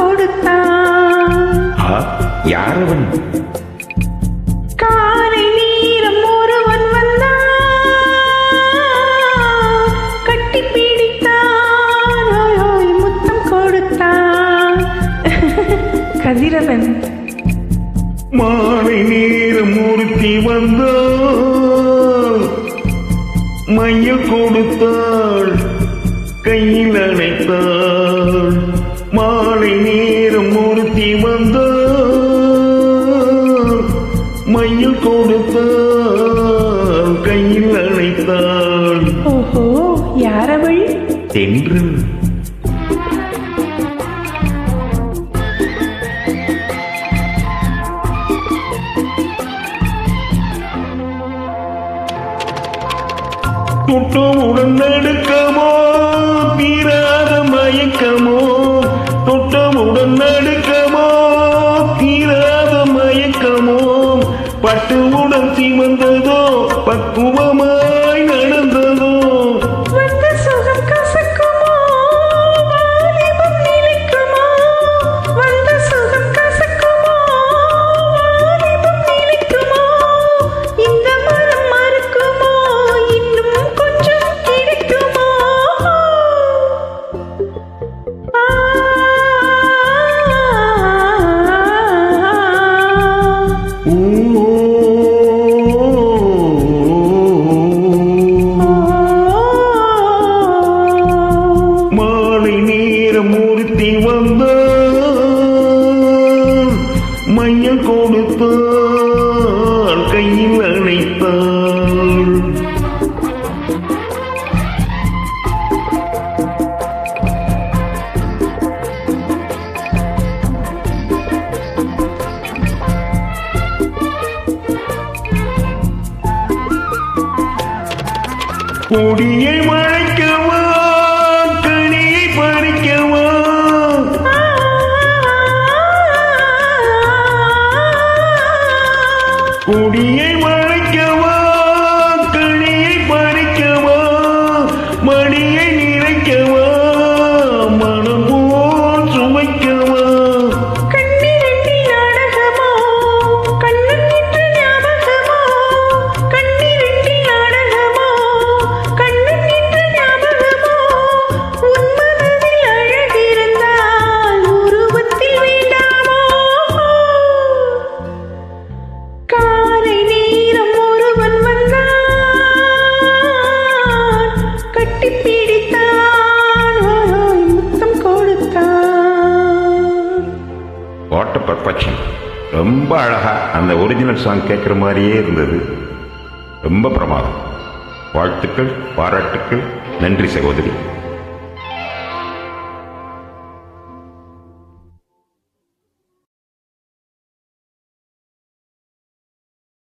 கொடுத்தான். யாரவன்? காலை நீரம் ஒருவன் வந்தான். கட்டி பிடித்தான். முத்தம் கொடுத்தான். கதிரவன். மாலை நேரம் ஒருத்தி வந்தா மைய கொடுத்தாள். கையில் அணைத்தாள். மாலை தந்த மையில் கொடுத்தாள் கையில் அழைத்தாள் ஓஹோ யாரவள் தென்று. தொட்டவுடன் நடுக்கமோ பட்டு உடன் சிமந்ததோ பக்குவமா? கையில் கொடுத்தாள் கையில் அணைத்தாள் கொடியை மழைக்கவா மணியை பர்ஃபெக்ஷன் ரொம்ப அழகாக அந்த ஒரிஜினல் சாங் கேட்குற மாதிரியே இருந்தது. ரொம்ப பிரமாதம். வாழ்த்துக்கள் பாராட்டுக்கள் நன்றி சகோதரி.